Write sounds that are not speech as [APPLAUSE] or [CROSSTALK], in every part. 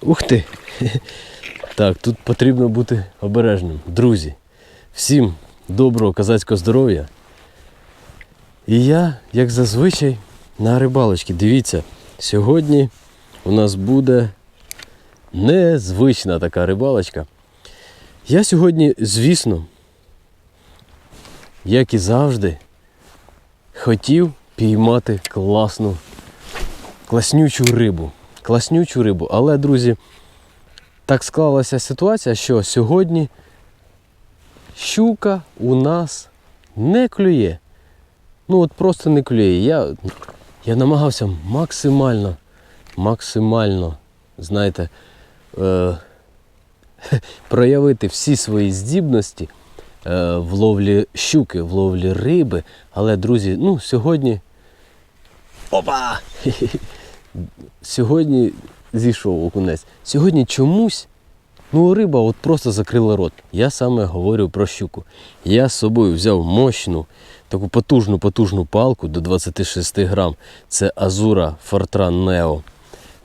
Ух ти! [LAUGHS] Так, тут потрібно бути обережним. Друзі, всім доброго козацького здоров'я. І я, як зазвичай, на рибалочці. Дивіться, сьогодні у нас буде незвична така рибалочка. Я сьогодні, звісно, як і завжди, хотів піймати класну, класнючу рибу. Класнючу рибу. Але, друзі, так склалася ситуація, що сьогодні щука у нас не клює. Ну от просто не клює. Я, я намагався максимально, максимально, знаєте, е, [LAUGHS] проявити всі свої здібності е, в ловлі щуки, в ловлі риби. Але, друзі, ну сьогодні. Опа! [LAUGHS] Сьогодні зійшов окунець. Сьогодні чомусь ну, риба от просто закрила рот. Я саме говорю про щуку. Я з собою взяв мощну, таку потужну потужну палку до 26 грам. Це Азура Fortran Neo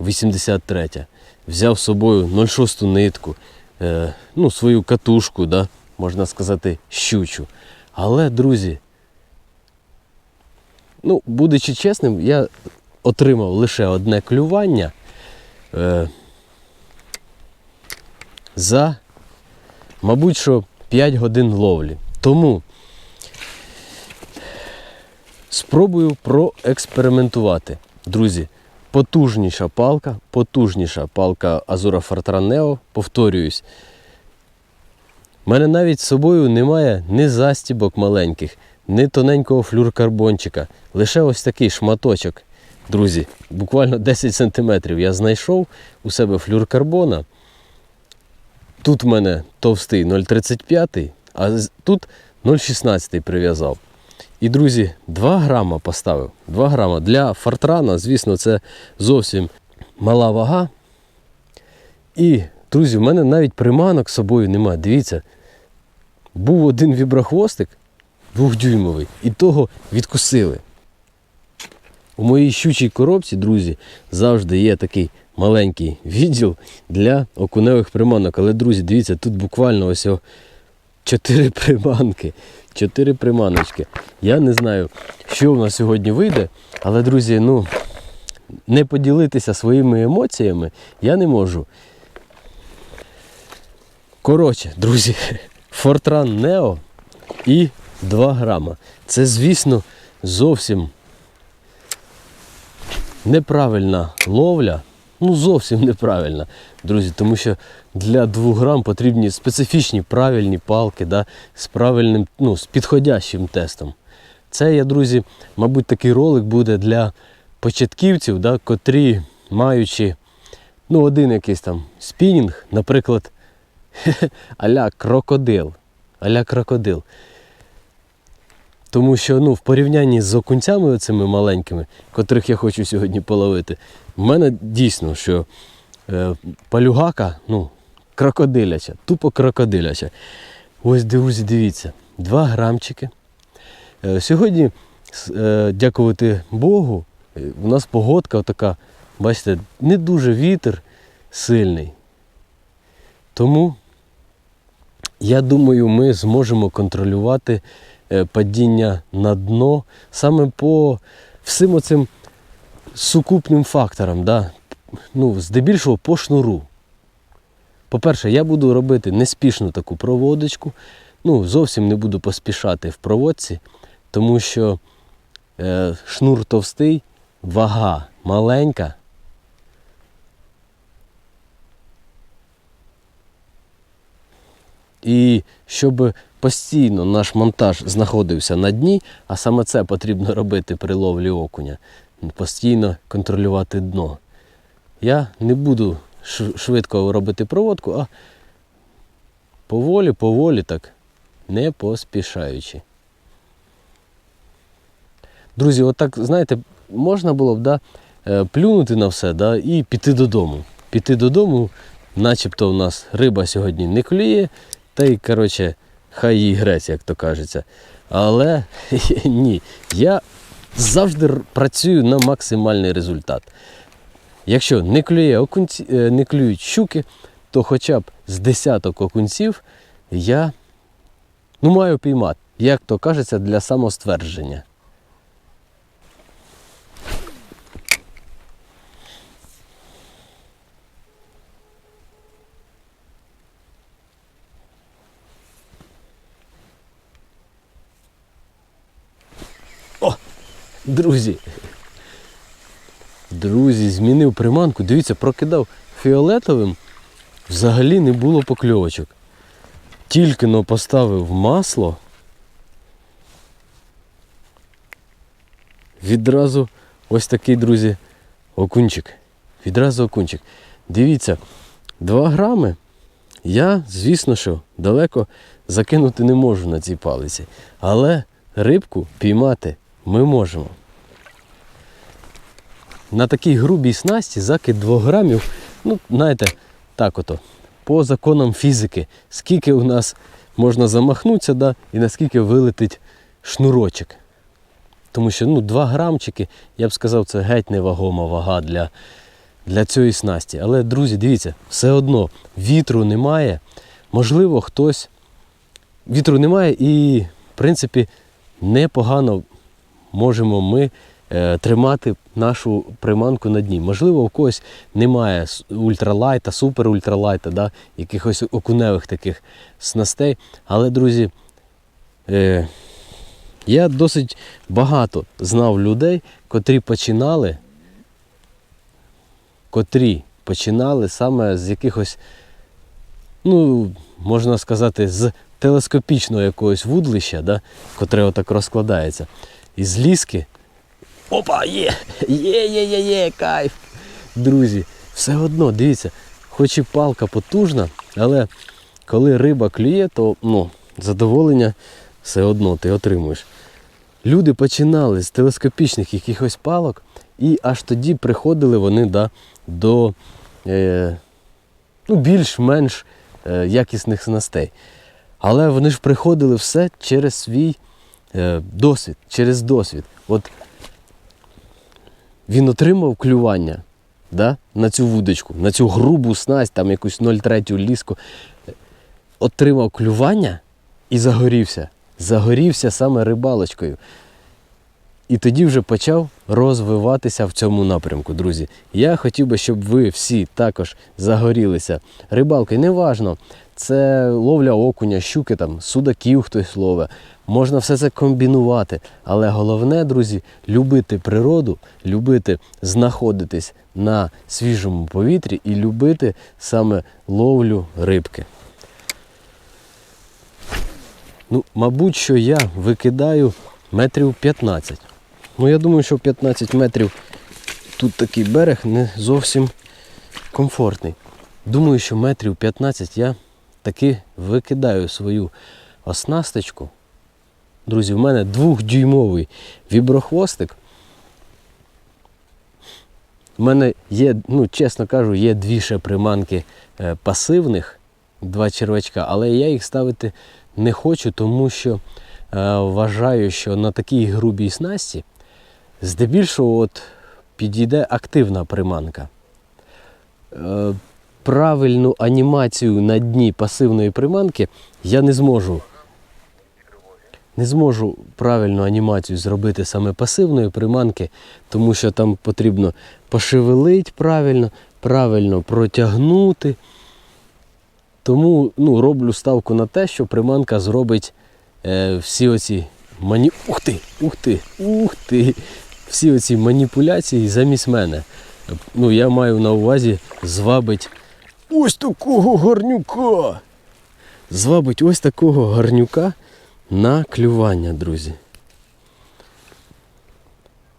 83. Взяв з собою 0,6 нитку, е, ну, свою катушку, да, можна сказати, щучу. Але, друзі, ну, будучи чесним, я отримав лише одне клювання е, за, мабуть, що 5 годин ловлі. Тому спробую проекспериментувати. Друзі, потужніша палка, потужніша палка Fortran Neo, повторююсь. У мене навіть з собою немає ні застібок маленьких, ні тоненького флюркарбончика. Лише ось такий шматочок. Друзі, буквально 10 см я знайшов у себе флюркарбона. Тут в мене товстий 0,35, а тут 0,16 прив'язав. І, друзі, 2 грама поставив. 2 грама. Для фортрана, звісно, це зовсім мала вага. І, друзі, в мене навіть приманок з собою немає. Дивіться, був один віброхвостик двохдюймовий, і того відкусили. У моїй щучій коробці, друзі, завжди є такий маленький відділ для окуневих приманок. Але, друзі, дивіться, тут буквально ось чотири приманки. Чотири приманочки. Я не знаю, що в нас сьогодні вийде, але, друзі, ну, не поділитися своїми емоціями я не можу. Коротше, друзі, [LAUGHS] Fortran Neo і 2 грама. Це, звісно, зовсім неправильна ловля. Ну, зовсім неправильна, друзі, тому що для 2 грам потрібні специфічні правильні палки да, з правильним, ну, з підходящим тестом. Це, я, друзі, мабуть, такий ролик буде для початківців, да, котрі маючи ну, один якийсь там спінінг, наприклад, [LAUGHS] аля крокодил. Аля крокодил. Тому що ну, в порівнянні з окунцями цими маленькими, котрих я хочу сьогодні половити, в мене дійсно, що е, палюгака, ну, крокодиляча, тупо крокодиляча. Ось, друзі, дивіться, 2 грамчики. Е, сьогодні, е, дякувати Богу, е, у нас погодка така, бачите, не дуже вітер сильний. Тому я думаю, ми зможемо контролювати е, падіння на дно саме по всім оцим сукупним факторам. Да? Ну, здебільшого по шнуру. По-перше, я буду робити неспішну таку проводочку. Ну, зовсім не буду поспішати в проводці, тому що е, шнур товстий, вага маленька. І щоб постійно наш монтаж знаходився на дні, а саме це потрібно робити при ловлі окуня, постійно контролювати дно. Я не буду швидко робити проводку, а поволі, поволі так, не поспішаючи. Друзі, отак, знаєте, можна було б да, е, плюнути на все да, і піти додому. Піти додому, начебто у нас риба сьогодні не клює, та й, коротше, хай їй грець, як то кажеться. Але [LAUGHS] ні, я завжди працюю на максимальний результат. Якщо не, клює окунці, е, не клюють щуки, то хоча б з десяток окунців я ну, маю піймати, як то кажеться, для самоствердження. О, друзі. Друзі, змінив приманку. Дивіться, прокидав фіолетовим. Взагалі не було покльовочок. Тільки но поставив масло. Відразу ось такий, друзі, окунчик. Відразу окунчик. Дивіться, 2 грами. Я, звісно, що далеко закинути не можу на цій палиці. Але рибку піймати ми можемо. На такій грубій снасті закид 2 грамів, ну, знаєте, так ото, по законам фізики, скільки у нас можна замахнутися, да, і наскільки вилетить шнурочок. Тому що ну, 2 грамчики, я б сказав, це геть невагома вага для, для цієї снасті. Але, друзі, дивіться, все одно вітру немає. Можливо, хтось. Вітру немає і, в принципі, непогано можемо ми е, тримати нашу приманку на дні. Можливо, у когось немає ультралайта, супер ультралайта, да, якихось окуневих таких снастей. Але, друзі, е, я досить багато знав людей, котрі починали, котрі починали саме з якихось, ну, можна сказати, з телескопічного якогось вудлища, да, котре отак розкладається. І з ліски. Опа, є! Є, є, є, є, кайф! Друзі, все одно, дивіться, хоч і палка потужна, але коли риба клює, то ну, задоволення все одно ти отримуєш. Люди починали з телескопічних якихось палок, і аж тоді приходили вони да, до е, ну, більш-менш е, якісних снастей. Але вони ж приходили все через свій досвід, через досвід. От він отримав клювання да, на цю вудочку, на цю грубу снасть, там якусь 0,3 ліску. Отримав клювання і загорівся. Загорівся саме рибалочкою. І тоді вже почав розвиватися в цьому напрямку, друзі. Я хотів би, щоб ви всі також загорілися рибалкою. Неважно, це ловля окуня, щуки, там, судаків хтось ловить. Можна все це комбінувати. Але головне, друзі, любити природу, любити знаходитись на свіжому повітрі і любити саме ловлю рибки. Ну, мабуть, що я викидаю метрів 15. Ну, я думаю, що 15 метрів тут такий берег не зовсім комфортний. Думаю, що метрів 15 я таки викидаю свою оснасточку. Друзі, в мене двохдюймовий віброхвостик. У мене є, ну, чесно кажу, є дві ще приманки е, пасивних, два червачка, але я їх ставити не хочу, тому що е, вважаю, що на такій грубій снасті здебільшого от підійде активна приманка. Е, правильну анімацію на дні пасивної приманки я не зможу. Не зможу правильну анімацію зробити саме пасивної приманки, тому що там потрібно пошевелити правильно, правильно протягнути. Тому ну, роблю ставку на те, що приманка зробить е, всі оці мані... Ух ти! Ух ти! Ух ти! Всі оці маніпуляції замість мене. Ну, я маю на увазі звабить ось такого гарнюка. Звабить ось такого гарнюка на клювання, друзі.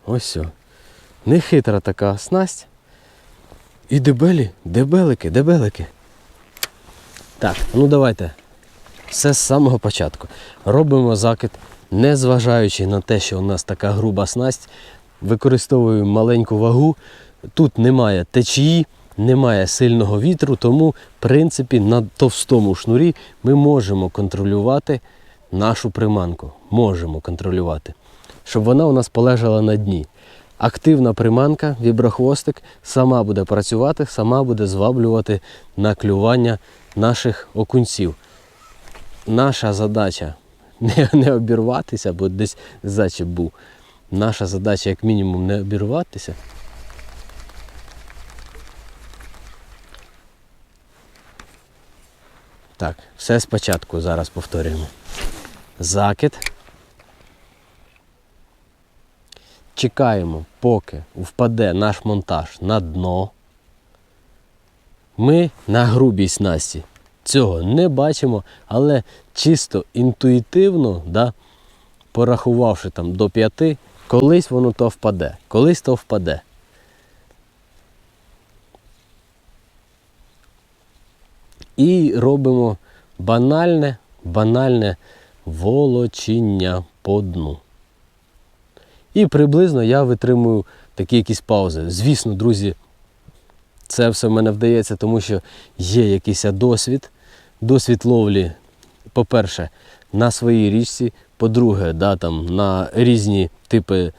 Ось все. Нехитра така снасть. І дебелі, дебелики, дебелики. Так, ну давайте. Все з самого початку. Робимо закид, незважаючи на те, що у нас така груба снасть, використовуємо маленьку вагу. Тут немає течії, немає сильного вітру, тому, в принципі, на товстому шнурі ми можемо контролювати нашу приманку. Можемо контролювати, щоб вона у нас полежала на дні. активна приманка, віброхвостик сама буде працювати, сама буде зваблювати на клювання наших окунців. Наша задача [LAUGHS] не, не обірватися, бо десь зачіп був. Наша задача, як мінімум, не обірватися. Так, все спочатку зараз повторюємо. Закид. Чекаємо, поки впаде наш монтаж на дно. Ми на грубій снасті цього не бачимо, але чисто інтуїтивно, да, порахувавши там до п'яти, колись воно то впаде, колись то впаде. І робимо банальне, банальне волочіння по дну. І приблизно я витримую такі якісь паузи. Звісно, друзі, це все в мене вдається, тому що є якийсь досвід. Досвід ловлі, по-перше, на своїй річці, по-друге, да, там, на різні типи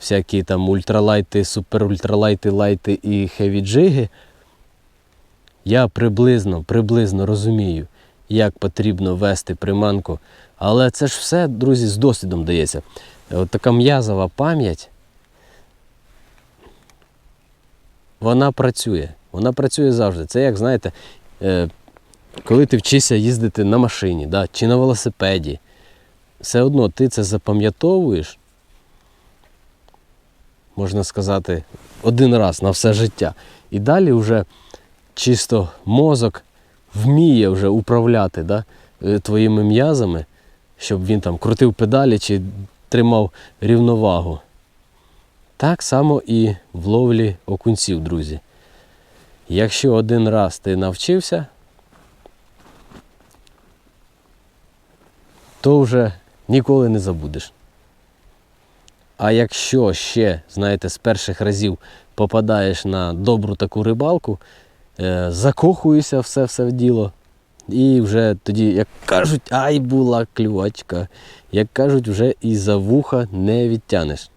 всякі там ультралайти, суперультралайти, лайти і хеві-джиги. Я приблизно, приблизно розумію, як потрібно вести приманку. Але це ж все, друзі, з досвідом дається. От така м'язова пам'ять, вона працює. Вона працює завжди. Це як, знаєте, е, коли ти вчишся їздити на машині да, чи на велосипеді, все одно ти це запам'ятовуєш, можна сказати, один раз на все життя. І далі вже чисто мозок вміє вже управляти да, е, твоїми м'язами, щоб він там крутив педалі чи тримав рівновагу. Так само і в ловлі окунців, друзі. Якщо один раз ти навчився, то вже ніколи не забудеш. А якщо ще, знаєте, з перших разів попадаєш на добру таку рибалку, е, закохуєшся все все в діло. І вже тоді, як кажуть, ай була клювачка, як кажуть, вже і за вуха не відтянеш.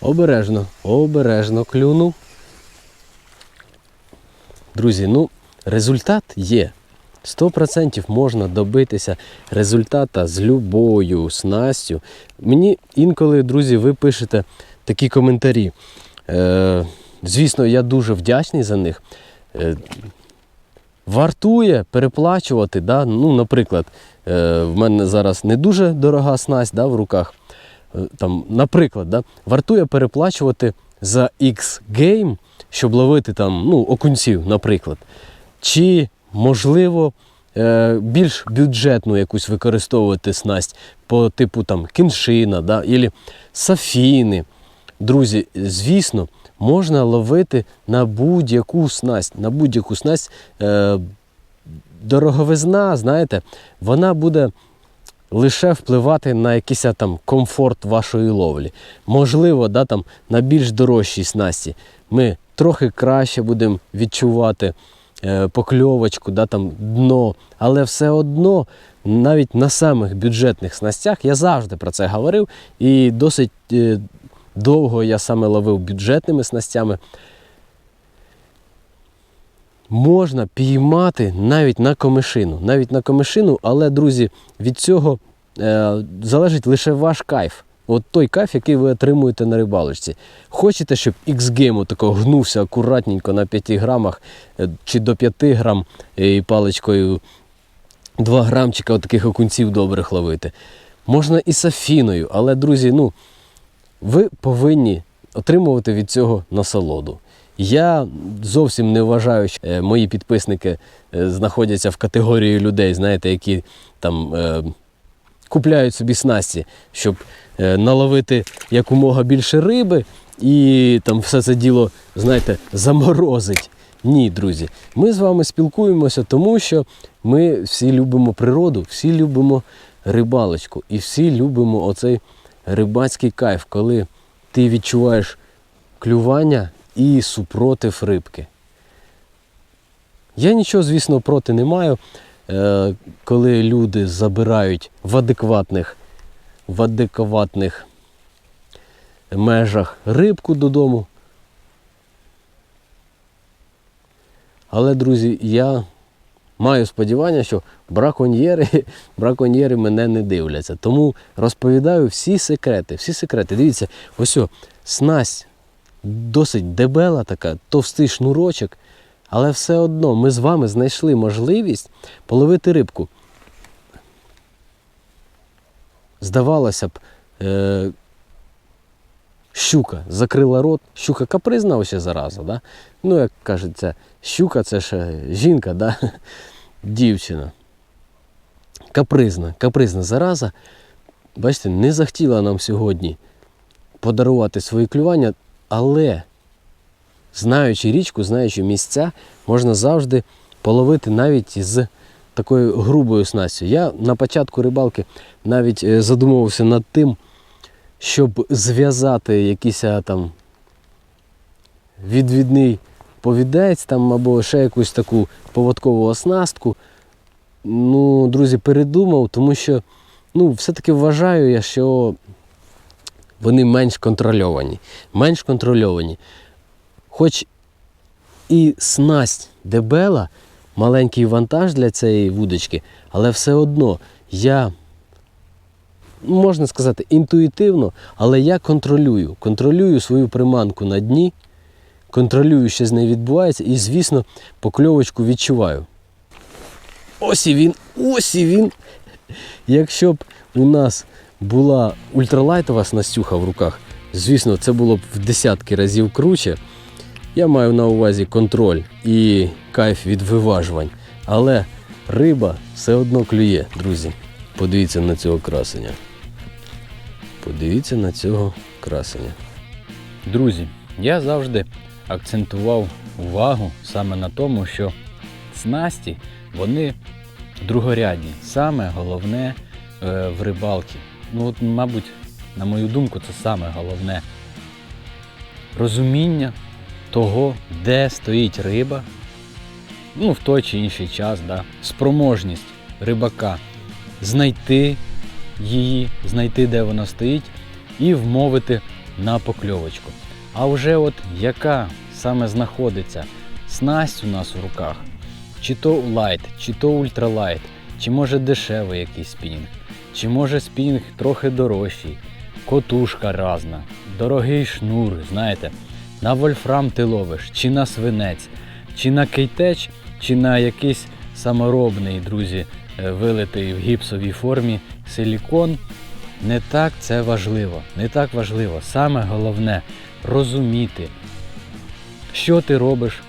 Обережно, обережно клюнув. Друзі, ну, результат є. 100% можна добитися результата з любою снастю. Мені інколи, друзі, ви пишете такі коментарі. Е, звісно, я дуже вдячний за них. Е, вартує переплачувати. Да? Ну, Наприклад, е, в мене зараз не дуже дорога снасть да, в руках. Е, Там, наприклад, да, вартує переплачувати за X-Game, щоб ловити там, ну, окунців, наприклад. Чи можливо е, більш бюджетну якусь використовувати снасть по типу там кіншина, да, або сафіни. Друзі, звісно, можна ловити на будь-яку снасть. На будь-яку снасть е, дороговизна, знаєте, вона буде лише впливати на якийсь там комфорт вашої ловлі. Можливо, да, там, на більш дорожчій снасті ми трохи краще будемо відчувати е, покльовочку, да, там, дно, але все одно. Навіть на самих бюджетних снастях я завжди про це говорив, і досить е, довго я саме ловив бюджетними снастями. Можна піймати навіть на комишину. Навіть на комишину, але, друзі, від цього е, залежить лише ваш кайф. От той кайф, який ви отримуєте на рибалочці. Хочете, щоб X-Game такого гнувся акуратненько на 5 грамах е, чи до 5 грам е, і паличкою 2 грамчика от таких окунців добрих ловити. Можна і сафіною, але, друзі, ну, ви повинні отримувати від цього насолоду. Я зовсім не вважаю, що е, мої підписники е, знаходяться в категорії людей, знаєте, які там е, купляють собі снасті, щоб наловити якомога більше риби і там все це діло, знаєте, заморозить. Ні, друзі, ми з вами спілкуємося, тому що ми всі любимо природу, всі любимо рибалочку. І всі любимо оцей рибацький кайф, коли ти відчуваєш клювання і супротив рибки. Я нічого, звісно, проти не маю, е, коли люди забирають в адекватних, в адекватних межах рибку додому. Але, друзі, я маю сподівання, що браконьєри, [LAUGHS] браконьєри мене не дивляться. Тому розповідаю всі секрети. Всі секрети. Дивіться, ось о, снасть досить дебела така, товстий шнурочок. Але все одно ми з вами знайшли можливість половити рибку. Здавалося б, е- щука закрила рот, щука капризна ось зараза. Да? Ну, як кажеться, щука це ж жінка, да? дівчина. Капризна, капризна зараза. Бачите, не захотіла нам сьогодні подарувати свої клювання, але знаючи річку, знаючи місця, можна завжди половити навіть з такою грубою снастю. Я на початку рибалки навіть е, задумувався над тим, щоб зв'язати якийсь там відвідний повідець там, або ще якусь таку поводкову оснастку. Ну, друзі, передумав, тому що ну, все-таки вважаю я, що вони менш контрольовані. Менш контрольовані. Хоч і снасть дебела, маленький вантаж для цієї вудочки, але все одно я, ну, можна сказати, інтуїтивно, але я контролюю. Контролюю свою приманку на дні, контролюю, що з нею відбувається, і, звісно, покльовочку відчуваю. Ось і він, ось і він. Якщо б у нас була ультралайтова снастюха в руках, звісно, це було б в десятки разів круче. Я маю на увазі контроль і кайф від виважувань. Але риба все одно клює, друзі. Подивіться на цього красення. Подивіться на цього красення. Друзі, я завжди акцентував увагу саме на тому, що снасті вони другорядні. Саме головне е, в рибалці. Ну, от, мабуть, на мою думку, це саме головне. Розуміння того, де стоїть риба, ну, в той чи інший час, да, спроможність рибака знайти її, знайти, де вона стоїть, і вмовити на покльовочку. А вже от яка саме знаходиться снасть у нас у руках, чи то лайт, чи то ультралайт, чи може дешевий якийсь спінінг, чи може спінінг трохи дорожчий, котушка разна, дорогий шнур, знаєте, на вольфрам ти ловиш, чи на свинець, чи на кейтеч, чи на якийсь саморобний, друзі, е, вилитий в гіпсовій формі силікон. Не так це важливо. Не так важливо. Саме головне розуміти, що ти робиш,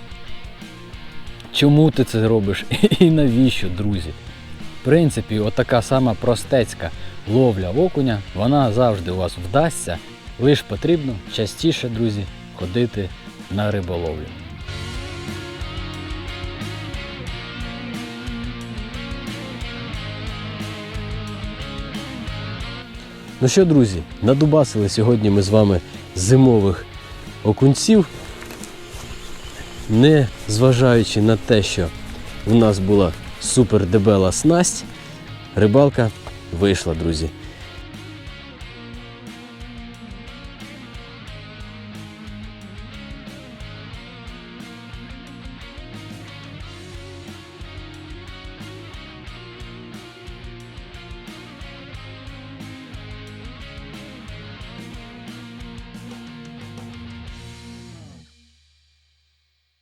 чому ти це робиш [LAUGHS] і навіщо, друзі. В принципі, отака сама простецька ловля окуня, вона завжди у вас вдасться, лише потрібно частіше, друзі, ходити на риболовлю. Ну що, друзі, надубасили сьогодні ми з вами зимових окунців. Не зважаючи на те, що в нас була супер дебела снасть, рибалка вийшла, друзі.